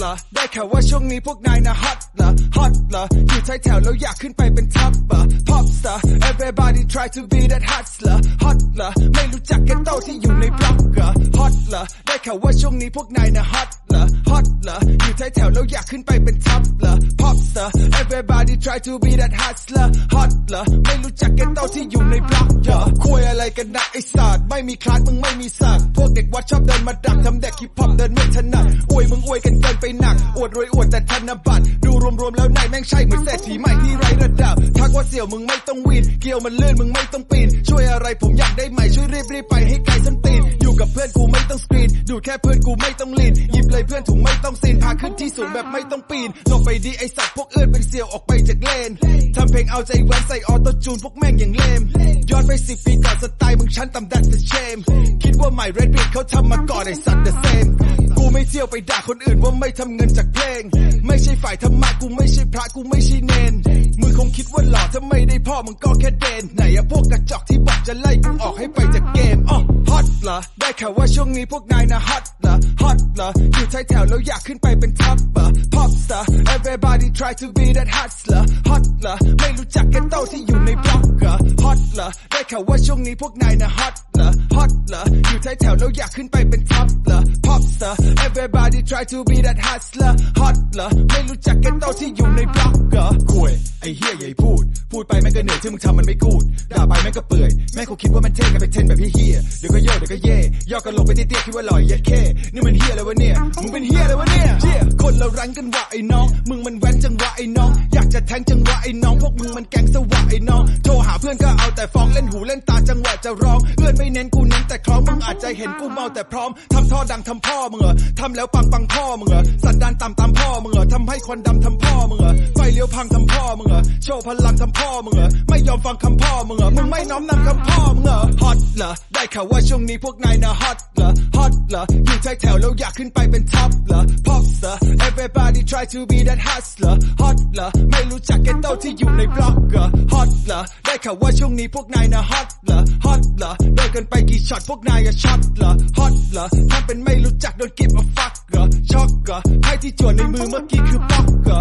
เหรอ ได้ข่าวว่าช่วงนี้พวกนายนะฮอตเหรอ ฮอตเหรอ อยู่ท้ายแถวแล้วอยากขึ้นไปเป็นท็อปเหรอ pop star everybody try to be that hustler hot เหรอ ไม่รู้จักแกโตที่อยู่ในบล็อกเหรอ hot เหรอ ได้ข่าวว่าช่วงนี้พวกนายนะฮอตเหรอ hot เหรอ อยู่ท้ายแถวแล้วอยากขึ้นไปเป็นท็อปเหรอ pop star everybody try to be that hustler hot เหรอ ไม่รู้จักแกโตที่อยู่ในบล็อกเหรอ อะไรกันนะไอ้สัตร์ไม่มีคลาสมึงไม่มีสักพวกเด็กวัดชอบเดินมาดักทำเด็กฮิปฮอปเดินไม่ถนัดอวยมึงอวยกันเกินไปหนัก อวดรวยอวดแต่ธนบัตรดูรวมๆแล้วนายแม่งใช่เหมือนเศรษฐีใหม่ที่ไร้ระดับทักว่าเสี่ยวมึงไม่ต้องวีนเกี่ยวมันเลื่อนมึงไม่ต้องปีนช่วยอะไรผมอยากได้ใหม่ช่วยรีบรีบๆไปให้ไกลส้นตีนอยู่กับเพื่อนกูไม่ ดูดแค่เพื่อนกูไม่ต้องลีนหยิบเลยเพื่อนถุงไม่ต้องซีนพาขึ้นที่สูงแบบไม่ต้องปีนลงไปดีไอสัตว์พวกเอื่นเป็นเสี่ยวออกไปจากเลนทำเพลงเอาใจแว้นใส่ออโต้จูนพวกแม่งอย่างเลมย้อนไปสิปีก่อนสไตล์มึงชั้นต่ำ that's the shame คิดว่าใหม่ Red Beat เขาทำมาก่อนไอสัตว์ the same กูไม่เที่ยวไปด่าคนอื่นว่าไม่ทำเงินจากเพลง ไม่ใช่ฝ่ายธรรมะกูไม่ใช่พระกูไม่ใช่เนนมึงคงคิดว่าหล่อถ้าไม่ได้พ่อมึงก็แค่เดนไหนอะพวกกระจอกที่บอกจะไล่กูออกให้ไปจากเกมอ๋อฮอตเหรอได้ข่าวว่าช่วงนี้พวกนายนะฮอตเหรอฮอตเหรออยู่ท้ายแถวแล้วอยากขึ้นไปเป็นท็อปเหรอ pop star everybody try to be that hustler hot เหรอไม่รู้จักแกโตที่อยู่ในบล็อกเหรอ hot เหรอได้ข่าวว่าช่วงนี้พวกนายนะฮอตเหรอ hot เหรออยู่ท้ายแถวแล้วอยากขึ้นไปเป็นท็อปเหรอ pop star everybody try to be that hustler hot เหรอไม่รู้จักแกโตที่อยู่ในบล็อกเหรอ ไอ้เฮียใหญ่พูด พูดไปแม่งก็เหนื่อยที่มึงทำมันไม่กูด ด่าไปแม่งก็เปื่อย แม่งคงคิดว่ามันเท่กันไปเทนแบบเฮียเดี๋ยวก็เย่เดี๋ยวก็เย่ย่อกันลงไปเตี้ยๆคิดว่าล่อยเย็ดแค่นี่มันเฮียอะไรวะเนี่ย มึงเป็นเฮียอะไรวะเนี่ยเฮียคนเรารั้งกันว่าไอ้น้อง มึงมันแว้นจังวะไอ้น้องอย จะแทงจังหวะไอ้น้องพวกมึงมันแกงสวะไอ้น้องโทรหาเพื่อนก็เอาแต่ฟ้องเล่นหูเล่นตาจังหวะจะร้องเพื่อนไม่เน้นกูเน้นแต่คล้องมึงอาจจะเห็นกูเมาแต่พร้อมทำท่อดังทำพ่อมึงเหรอทำแล้วปังปังพ่อมึงเหรอสันดานต่ำตามพ่อมึงเหรอทำให้ควันดำทำพ่อมึงเหรอไฟเลี้ยวพังทำพ่อมึงเหรอโชว์พลังทำพ่อมึงเหรอไม่ยอมฟังคำพ่อมึงเหรอมึงไม่น้อมนำคำพ่อมึงเหรอฮอตเหรอ ได้ข่าวว่าช่วงนี้พวกนายนะฮอตเหรอฮอตเหรออยู่ท้ายแถวแล้วอยากขึ้นไปเป็นท็อปเหรอ pop star everybody try to be that hustler hot เหรอไม่รู้จักแกโตที่อยู่ในบล็อกเหรอ hot เหรอได้ข่าวว่าช่วงนี้พวกนายนะ hot เหรอ hot เหรอโดนกันไปกี่ช็อตพวกนายก็ช็อตเหรอ hot เหรอทำเป็นไม่รู้จักโดน give a fuck เหรอช็อกเหรอไพ่ที่จวนในมือเมื่อกี้คือป๊อกเหรอ